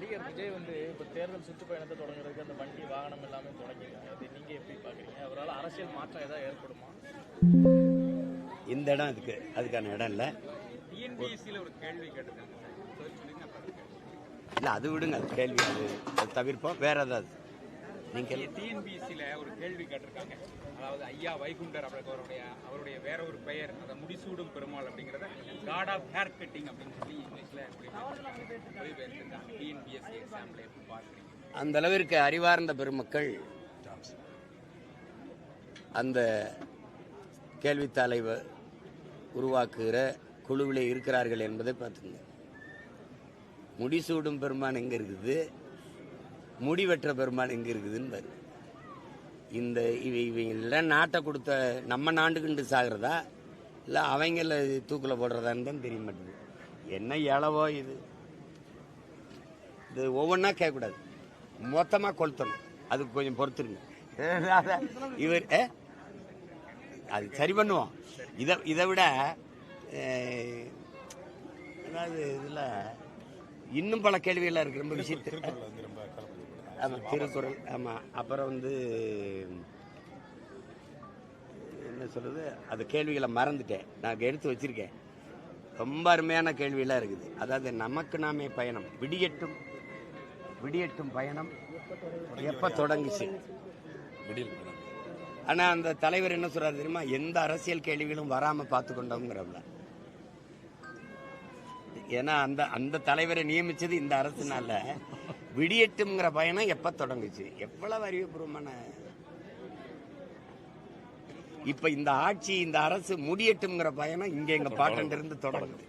நடிகர் விஜய் வந்து இப்போ தேர்தல் சுற்றுப்பயணத்தை தொடங்குறதுக்கு அந்த வண்டி வாகனம் எல்லாமே தொடங்கிருக்காங்க அது நீங்க எப்படி பாக்குறீங்க? அவரால் அரசியல் மாற்றம் ஏதாவது ஏற்படுமா? இந்த இடம் அதுக்கு அதுக்கான இடம் இல்லை. டிஎன்பிஎஸ்சியில் ஒரு கேள்வி கேட்டிருக்காங்க. இல்லை அது விடுங்க அது கேள்வி அது அது தவிர்ப்போம். வேற ஏதாவது? நீங்கள் டிஎன்பிஎஸ்சியில் ஒரு கேள்வி கேட்டிருக்காங்க. அதாவது ஐயா வைகுண்டர் அவருடைய அவருடைய வேற ஒரு பெயர் அதை முடிசூடும் பெருமாள் அப்படிங்கிறத காட் ஆஃப் ஹேர் கட்டிங் அப்படின்னு சொல்லி இங்கிலீஷில் அந்த அளவிற்கு அறிவார்ந்த பெருமக்கள் அந்த கேள்வித்தாளை உருவாக்குகிற குழுவிலே இருக்கிறார்கள் என்பதை பார்த்துங்க. முடிசூடும் பெருமான் எங்கே இருக்குது? முடிவெற்ற பெருமான் எங்கே இருக்குதுன்னு பாரு இந்த இவை இவை எல்லாம் நாட்டை கொடுத்த நம்ம நாண்டுகிண்டு சாகிறதா? இல்லை அவங்கள தூக்கில் போடுறதான்னு தான் தெரிய மாட்டேங்குது. என்ன இளவோ இது? இது ஒவ்வொன்றா கேட்கக்கூடாது. மொத்தமாக கொளுத்தணும். அதுக்கு கொஞ்சம் பொறுத்துருங்க. இவர்? அது சரி பண்ணுவோம். இதை இதை விட அதாவது இதில் இன்னும் பல கேள்விகள்லாம் இருக்கு. ரொம்ப விஷயத்து ஆமாம் திருக்குறள். ஆமாம் அப்புறம் வந்து சொல்றது அது கேள்விகளை மறந்துட்டேன். நான் எடுத்து வச்சிருக்கேன். ரொம்ப அருமையான கேள்வியெல்லாம் இருக்குது. அதாவது நமக்கு நாமே பயணம். விடியட்டும் விடியட்டும் பயணம். எப்போ தொடங்குச்சு? ஆனா அந்த தலைவர் என்ன சொல்றாரு தெரியுமா? எந்த அரசியல் கேள்விகளும் வராம பார்த்து கொண்டோங்கிறவங்க ஏன்னா அந்த அந்த தலைவரை நியமிச்சது இந்த அரசுனால. விடியட்டும்ங்கிற பயணம் எப்ப தொடங்குச்சு? எவ்வளவு அறிவுபூர்வமான இப்ப இந்த ஆட்சி இந்த அரசு முடியட்டும்ங்கிற பயணம் இங்க எங்க பாட்டன் இருந்து தொடங்குது.